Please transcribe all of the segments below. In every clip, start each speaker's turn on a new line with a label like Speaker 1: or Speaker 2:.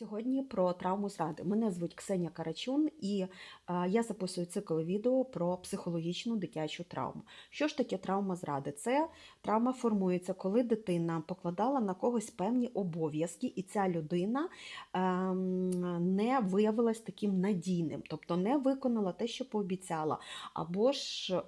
Speaker 1: Сьогодні про травму зради. Мене звуть Ксенія Карачун, і е, я записую цикл відео про психологічну дитячу травму. Що ж таке травма зради? Це травма формується, коли дитина покладала на когось певні обов'язки, і ця людина ем, не виявилась таким надійним, тобто не виконала те, що пообіцяла, або ж е,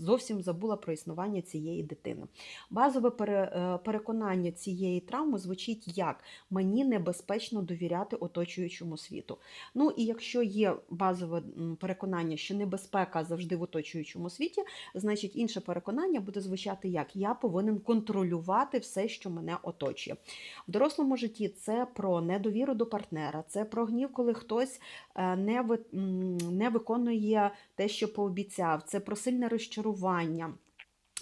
Speaker 1: зовсім забула про існування цієї дитини. Базове е, переконання цієї травми звучить як мені небезпечно довіряти оточуючому світу. Ну і якщо є базове переконання, що небезпека завжди в оточуючому світі, значить інше переконання буде звучати як я повинен контролювати все, що мене оточує. В дорослому житті це про недовіру до партнера, це про гнів, коли хтось е, не, ви- не виконує те, що пообіцяв, це про сильне розчарування.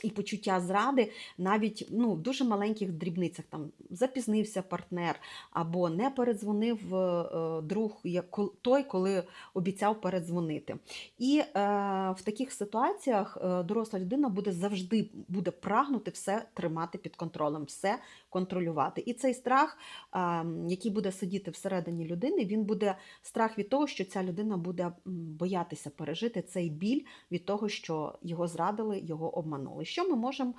Speaker 1: І почуття зради навіть ну, в дуже маленьких дрібницях там запізнився партнер або не передзвонив е, друг як той, коли обіцяв передзвонити. І е, в таких ситуаціях е, доросла людина буде завжди буде прагнути все тримати під контролем, все контролювати. І цей страх, е, який буде сидіти всередині людини, він буде страх від того, що ця людина буде боятися пережити цей біль від того, що його зрадили, його обманули. Що ми можемо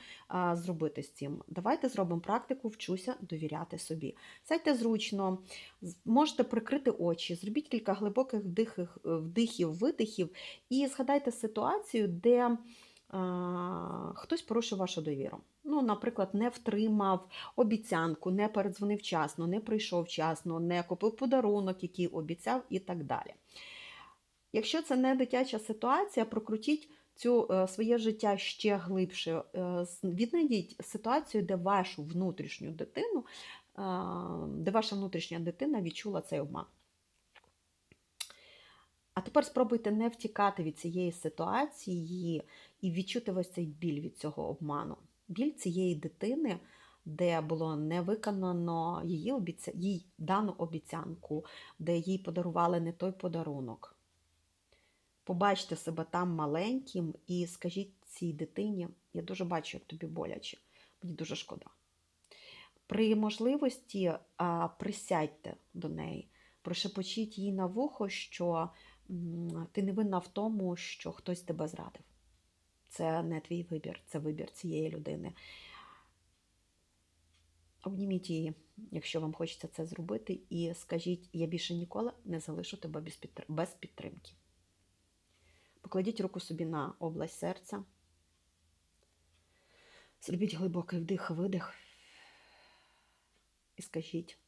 Speaker 1: зробити з цим? Давайте зробимо практику, вчуся довіряти собі. Сядьте зручно, можете прикрити очі, зробіть кілька глибоких вдихів, вдихів видихів і згадайте ситуацію, де хтось порушив вашу довіру. Ну, наприклад, не втримав обіцянку, не передзвонив вчасно, не прийшов вчасно, не купив подарунок, який обіцяв, і так далі. Якщо це не дитяча ситуація, прокрутіть цю е, своє життя ще глибше. Е, Віднайдіть ситуацію, де вашу внутрішню дитину, е, де ваша внутрішня дитина відчула цей обман. А тепер спробуйте не втікати від цієї ситуації і відчути ось цей біль від цього обману. Біль цієї дитини, де було не виконано її, обіця... їй дану обіцянку, де їй подарували не той подарунок. Побачте себе там маленьким і скажіть цій дитині, я дуже бачу, як тобі боляче, мені дуже шкода. При можливості а, присядьте до неї, прошепочіть їй на вухо, що ти не винна в тому, що хтось тебе зрадив. Це не твій вибір, це вибір цієї людини. Обніміть її, якщо вам хочеться це зробити, і скажіть: я більше ніколи не залишу тебе без підтримки. Покладіть руку собі на область серця. Зробіть глибокий вдих-видих. І скажіть,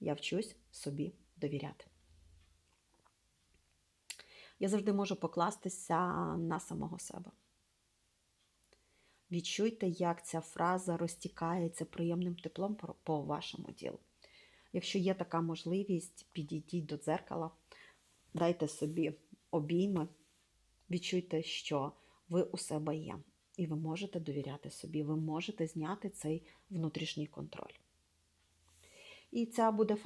Speaker 1: я вчусь собі довіряти. Я завжди можу покластися на самого себе. Відчуйте, як ця фраза розтікається приємним теплом по- по вашому тілу. Якщо є така можливість, підійдіть до дзеркала, дайте собі обійми, відчуйте, що ви у себе є, і ви можете довіряти собі, ви можете зняти цей внутрішній контроль. І ця буде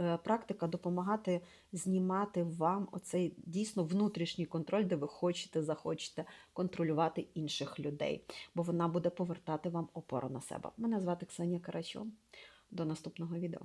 Speaker 1: е, практика допомагати знімати вам оцей дійсно внутрішній контроль, де ви хочете, захочете контролювати інших людей, бо вона буде повертати вам опору на себе. Мене звати Ксенія Карачун. До наступного відео.